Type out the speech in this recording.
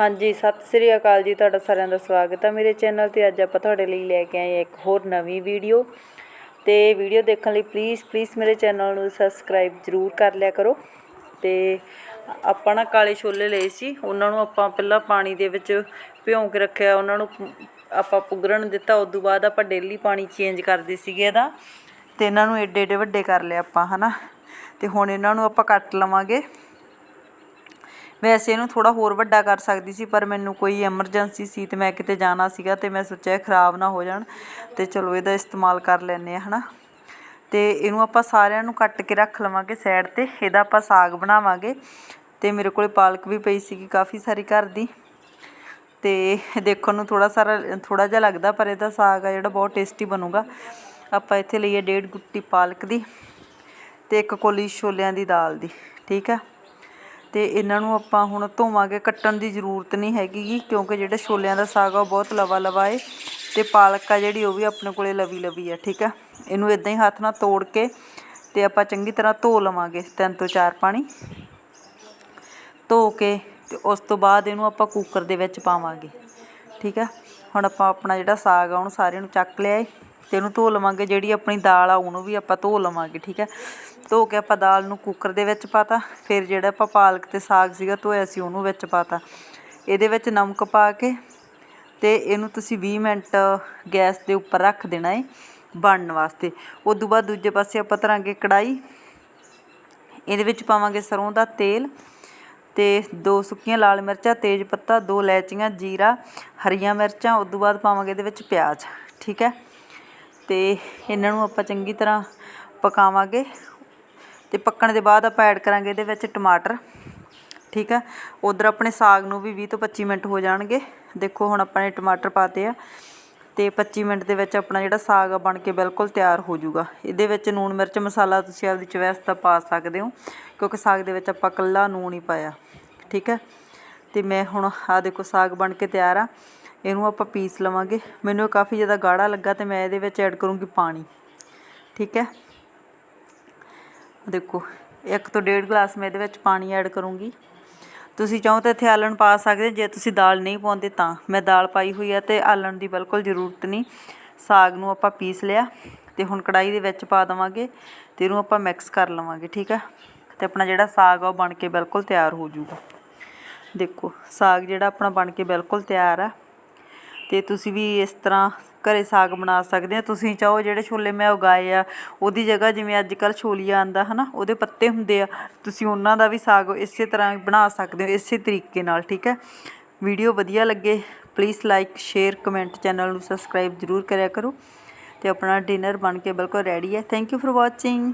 ਹਾਂਜੀ, ਸਤਿ ਸ੍ਰੀ ਅਕਾਲ ਜੀ, ਤੁਹਾਡਾ ਸਾਰਿਆਂ ਦਾ ਸਵਾਗਤ ਹੈ ਮੇਰੇ ਚੈਨਲ ਤੇ। ਅੱਜ ਆਪਾਂ ਤੁਹਾਡੇ ਲਈ ਲੈ ਕੇ ਆਏ ਹਾਂ ਇੱਕ ਹੋਰ ਨਵੀਂ ਵੀਡੀਓ। ਤੇ ਵੀਡੀਓ ਦੇਖਣ ਲਈ ਪਲੀਜ਼ ਪਲੀਜ਼ ਮੇਰੇ ਚੈਨਲ ਨੂੰ ਸਬਸਕ੍ਰਾਈਬ ਜ਼ਰੂਰ ਕਰ ਲਿਆ ਕਰੋ। ਤੇ ਆਪਾਂ ਨਾ ਕਾਲੇ ਛੋਲੇ ਲਏ ਸੀ। ਉਹਨਾਂ ਨੂੰ ਆਪਾਂ ਪਹਿਲਾਂ ਪਾਣੀ ਦੇ ਵਿੱਚ ਭਿਉਂ ਕੇ ਰੱਖਿਆ। ਉਹਨਾਂ ਨੂੰ ਆਪਾਂ ਪੁਗਰਣ ਦਿੱਤਾ। ਉਸ ਤੋਂ ਬਾਅਦ ਆਪਾਂ ਡੇਲੀ ਪਾਣੀ ਚੇਂਜ ਕਰਦੇ ਸੀਗੇ ਇਹਦਾ। ਤੇ ਇਹਨਾਂ ਨੂੰ ਏਡੇ ਏਡੇ ਵੱਡੇ ਕਰ ਲਿਆ ਆਪਾਂ, ਹਨਾ? ਤੇ ਹੁਣ ਇਹਨਾਂ ਨੂੰ ਆਪਾਂ ਕੱਟ ਲਵਾਂਗੇ। ਵੈਸੇ ਇਹਨੂੰ ਥੋੜ੍ਹਾ ਹੋਰ ਵੱਡਾ ਕਰ ਸਕਦੀ ਸੀ, ਪਰ ਮੈਨੂੰ ਕੋਈ ਐਮਰਜੈਂਸੀ ਸੀ ਅਤੇ ਮੈਂ ਕਿਤੇ ਜਾਣਾ ਸੀਗਾ ਅਤੇ ਮੈਂ ਸੋਚਿਆ ਖਰਾਬ ਨਾ ਹੋ ਜਾਣ ਅਤੇ ਚਲੋ ਇਹਦਾ ਇਸਤੇਮਾਲ ਕਰ ਲੈਂਦੇ ਹਾਂ ਹੈ ਨਾ ਅਤੇ ਇਹਨੂੰ ਆਪਾਂ ਸਾਰਿਆਂ ਨੂੰ ਕੱਟ ਕੇ ਰੱਖ ਲਵਾਂਗੇ ਸਾਈਡ ਤੇ, ਇਹਦਾ ਆਪਾਂ ਸਾਗ ਬਣਾਵਾਂਗੇ ਅਤੇ ਮੇਰੇ ਕੋਲ ਪਾਲਕ ਵੀ ਪਈ ਸੀਗੀ ਕਾਫੀ ਸਾਰੀ ਘਰ ਦੀ। ਅਤੇ ਦੇਖਣ ਨੂੰ ਥੋੜ੍ਹਾ ਸਾਰਾ, ਥੋੜ੍ਹਾ ਜਿਹਾ ਲੱਗਦਾ ਪਰ ਇਹਦਾ ਸਾਗ ਆ ਜਿਹੜਾ ਬਹੁਤ ਟੇਸਟੀ ਬਣੂਗਾ। ਆਪਾਂ ਇੱਥੇ ਲਈਏ ਡੇਢ ਗੁੱਟੀ ਪਾਲਕ ਦੀ ਅਤੇ ਇੱਕ ਕੋਲੀ ਛੋਲਿਆਂ ਦੀ ਦਾਲ ਦੀ, ਠੀਕ ਆ? ਅਤੇ ਇਹਨਾਂ ਨੂੰ ਆਪਾਂ ਹੁਣ ਧੋਵਾਂਗੇ। ਕੱਟਣ ਦੀ ਜ਼ਰੂਰਤ ਨਹੀਂ ਹੈਗੀ ਗੀ, ਕਿਉਂਕਿ ਜਿਹੜਾ ਛੋਲਿਆਂ ਦਾ ਸਾਗ ਆ, ਉਹ ਬਹੁਤ ਲਵਾ ਲਵਾ ਏ। ਅਤੇ ਪਾਲਕ ਆ ਜਿਹੜੀ, ਉਹ ਵੀ ਆਪਣੇ ਕੋਲੇ ਲਵੀ ਲਵੀ ਆ, ਠੀਕ ਆ? ਇਹਨੂੰ ਇਦਾਂ ਹੀ ਹੱਥ ਨਾਲ ਤੋੜ ਕੇ ਅਤੇ ਆਪਾਂ ਚੰਗੀ ਤਰ੍ਹਾਂ ਧੋ ਲਵਾਂਗੇ, ਤਿੰਨ ਤੋਂ ਚਾਰ ਪਾਣੀ। ਧੋ ਕੇ ਅਤੇ ਉਸ ਤੋਂ ਬਾਅਦ ਇਹਨੂੰ ਆਪਾਂ ਕੁੱਕਰ ਦੇ ਵਿੱਚ ਪਾਵਾਂਗੇ, ਠੀਕ ਆ? ਹੁਣ ਆਪਾਂ ਆਪਣਾ ਜਿਹੜਾ ਸਾਗ ਆ, ਉਹਨੂੰ ਸਾਰਿਆਂ ਨੂੰ ਚੱਕ ਲਿਆ ਏ। ਤੇ ਇਹਨੂੰ ਧੋ ਲਵਾਂਗੇ, ਜਿਹੜੀ ਆਪਣੀ ਦਾਲ ਆ ਉਹਨੂੰ ਵੀ ਆਪਾਂ ਧੋ ਲਵਾਂਗੇ, ਠੀਕ ਹੈ? ਧੋ ਕੇ ਆਪਾਂ ਦਾਲ ਨੂੰ ਕੁੱਕਰ ਦੇ ਵਿੱਚ ਪਾਤਾ, ਫਿਰ ਜਿਹੜਾ ਆਪਾਂ ਪਾਲਕ ਤੇ ਸਾਗ ਸੀਗਾ ਧੋਇਆ ਸੀ ਉਹਨੂੰ ਵਿੱਚ ਪਾਤਾ। ਇਹਦੇ ਵਿੱਚ ਨਮਕ ਪਾ ਕੇ ਤੇ ਇਹਨੂੰ ਤੁਸੀਂ 20 ਮਿੰਟ ਗੈਸ ਦੇ ਉੱਪਰ ਰੱਖ ਦੇਣਾ ਹੈ ਬਣਨ ਵਾਸਤੇ। ਉਸ ਤੋਂ ਬਾਅਦ ਦੂਜੇ ਪਾਸੇ ਆਪਾਂ ਧਰਾਂਗੇ ਕੜਾਈ ਇਹਦੇ ਵਿੱਚ ਪਾਵਾਂਗੇ ਸਰੋਂ ਦਾ ਤੇਲ ਤੇ ਦੋ ਸੁੱਕੀਆਂ ਲਾਲ ਮਿਰਚਾਂ, ਤੇਜ ਪੱਤਾ, ਦੋ ਇਲਾਇਚੀਆਂ, ਜੀਰਾ, ਹਰੀਆਂ ਮਿਰਚਾਂ, ਉਸ ਤੋਂ ਬਾਅਦ ਪਾਵਾਂਗੇ ਇਹਦੇ ਵਿੱਚ ਪਿਆਜ਼, ਠੀਕ ਹੈ? ਤੇ ਇਹਨਾਂ ਨੂੰ ਆਪਾਂ ਚੰਗੀ ਤਰ੍ਹਾਂ ਪਕਾਵਾਂਗੇ ਅਤੇ ਪੱਕਣ ਦੇ ਬਾਅਦ ਆਪਾਂ ਐਡ ਕਰਾਂਗੇ ਇਹਦੇ ਵਿੱਚ ਟਮਾਟਰ, ਠੀਕ ਹੈ ਉਧਰ ਆਪਣੇ ਸਾਗ ਨੂੰ ਵੀ 20 ਤੋਂ 25 ਮਿੰਟ ਹੋ ਜਾਣਗੇ। ਦੇਖੋ ਹੁਣ ਆਪਾਂ ਨੇ ਟਮਾਟਰ ਪਾਤੇ ਆ ਤੇ 25 ਮਿੰਟ ਦੇ ਵਿੱਚ ਆਪਣਾ ਜਿਹੜਾ ਸਾਗ ਆ ਬਣ ਕੇ ਬਿਲਕੁਲ ਤਿਆਰ ਹੋ ਜਾਊਗਾ। ਇਹਦੇ ਵਿੱਚ ਨੂਣ ਮਿਰਚ ਮਸਾਲਾ ਤੁਸੀਂ ਆਪਦੀ ਚੋਇਸ ਦਾ ਪਾ ਸਕਦੇ ਹੋ, ਕਿਉਂਕਿ ਸਾਗ ਦੇ ਵਿੱਚ ਆਪਾਂ ਕੱਲਾ ਨੂਣ ਹੀ ਪਾਇਆ, ਠੀਕ ਹੈ ਤੇ ਮੈਂ ਹੁਣ ਆ ਦੇਖੋ ਸਾਗ ਬਣ ਕੇ ਤਿਆਰ ਆ। ਇਹਨੂੰ ਆਪਾਂ ਪੀਸ ਲਵਾਂਗੇ। ਮੈਨੂੰ ਇਹ ਕਾਫੀ ਜ਼ਿਆਦਾ ਗਾੜਾ ਲੱਗਾ ਤੇ ਮੈਂ ਇਹਦੇ ਵਿੱਚ ਐਡ ਕਰੂੰਗੀ ਪਾਣੀ। ਠੀਕ ਹੈ? ਦੇਖੋ, ਇੱਕ ਤੋਂ ਡੇਢ ਗਲਾਸ ਮੈਂ ਇਹਦੇ ਵਿੱਚ ਪਾਣੀ ਐਡ ਕਰੂੰਗੀ। ਤੁਸੀਂ ਚਾਹੋ ਤਾਂ ਇੱਥੇ ਆਲਣ ਪਾ ਸਕਦੇ ਜੇ ਤੁਸੀਂ ਦਾਲ ਨਹੀਂ ਪਾਉਂਦੇ ਤਾਂ। ਮੈਂ ਦਾਲ ਪਾਈ ਹੋਈ ਆ ਤੇ ਆਲਣ ਦੀ ਬਿਲਕੁਲ ਜ਼ਰੂਰਤ ਨਹੀਂ। ਸਾਗ ਨੂੰ ਆਪਾਂ ਪੀਸ ਲਿਆ ਤੇ ਹੁਣ ਕੜਾਈ ਦੇ ਵਿੱਚ ਪਾ ਦਵਾਂਗੇ ਤੇ ਇਹਨੂੰ ਆਪਾਂ ਮਿਕਸ ਕਰ ਲਵਾਂਗੇ, ਠੀਕ ਹੈ? ਤੇ ਆਪਣਾ ਜਿਹੜਾ ਸਾਗ ਆ ਉਹ ਬਣ ਕੇ ਬਿਲਕੁਲ ਤਿਆਰ ਹੋ ਜਾਊਗਾ। ਦੇਖੋ, ਸਾਗ ਜਿਹੜਾ ਆਪਣਾ ਬਣ ਕੇ ਬਿਲਕੁਲ ਤਿਆਰ ਆ। ਅਤੇ ਤੁਸੀਂ ਵੀ ਇਸ ਤਰ੍ਹਾਂ ਘਰ ਸਾਗ ਬਣਾ ਸਕਦੇ ਆ। ਤੁਸੀਂ ਚਾਹੋ ਜਿਹੜੇ ਛੋਲੇ ਮੈਂ ਉਗਾਏ ਆ, ਉਹਦੀ ਜਗ੍ਹਾ ਜਿਵੇਂ ਅੱਜ ਕੱਲ੍ਹ ਛੋਲੀਆ ਆਉਂਦਾ ਹੈ ਨਾ ਉਹਦੇ ਪੱਤੇ ਹੁੰਦੇ ਆ, ਤੁਸੀਂ ਉਹਨਾਂ ਦਾ ਵੀ ਸਾਗ ਇਸੇ ਤਰ੍ਹਾਂ ਬਣਾ ਸਕਦੇ ਹੋ, ਇਸੇ ਤਰੀਕੇ ਨਾਲ, ਠੀਕ ਹੈ? ਵੀਡੀਓ ਵਧੀਆ ਲੱਗੇ please like share comment channel ਨੂੰ ਸਬਸਕ੍ਰਾਈਬ ਜ਼ਰੂਰ ਕਰਿਆ ਕਰੋ ਤੇ ਆਪਣਾ ਡਿਨਰ ਬਣ ਕੇ ਬਿਲਕੁਲ ਰੈਡੀ ਹੈ। Thank you for watching